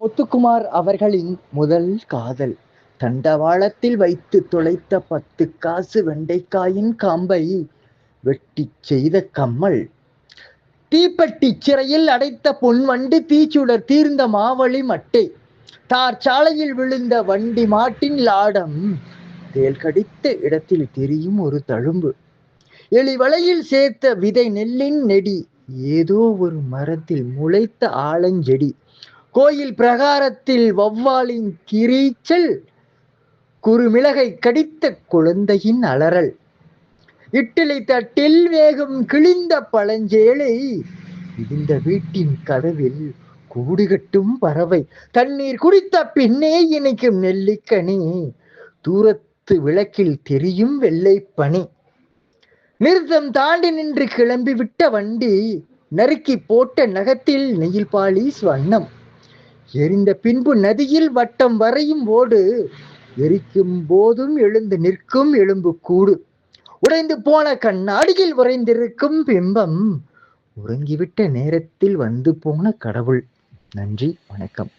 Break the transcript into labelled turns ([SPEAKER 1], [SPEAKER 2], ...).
[SPEAKER 1] முத்துக்குமார் அவர்களின் முதல் காதல். தண்டவாளத்தில் வைத்து துளைத்த பத்து காசு வெண்டைக்காயின் காம்பை வெட்டி செய்த கம்மல். தீப்பெட்டி சிறையில் அடைத்த பொன் வண்டு தீச்சுடர் தீர்ந்த மாவழி மட்டை. தார் சாலையில் விழுந்த வண்டி மாட்டின் லாடம் தேல் கடித்த இடத்தில் தெரியும் ஒரு தழும்பு. எலி வலையில் சேர்த்த விதை நெல்லின் நெடி. ஏதோ ஒரு மரத்தில் முளைத்த ஆலஞ்செடி. கோயில் பிரகாரத்தில் வௌவாலின் கிரீச்சல் குறுமிளகை கடித்த குழந்தையின் அலறல். இட்டிலை தட்டில் வேகம் கிழிந்த பழஞ்சேலை இந்த வீட்டின் கதவில் கூடுகட்டும் பறவை. தண்ணீர் குடித்த பின்னே இணைக்கும் நெல்லிக்கனி தூரத்து விளக்கில் தெரியும் வெள்ளை பனி நிறுத்தம் தாண்டி நின்று கிளம்பி விட்ட வண்டி நறுக்கி போட்ட நகத்தில் நெயில் பாலிஸ் வண்ணம். எரிந்த பின்பு நதியில் வட்டம் வரையும் ஓடு. எரிக்கும் போதும் எழுந்து நிற்கும் எலும்பு கூடு. உடைந்து போன கண்ணாடியில் உறைந்திருக்கும் பிம்பம். உறங்கிவிட்ட நேரத்தில் வந்து போன கடவுள். நன்றி வணக்கம்.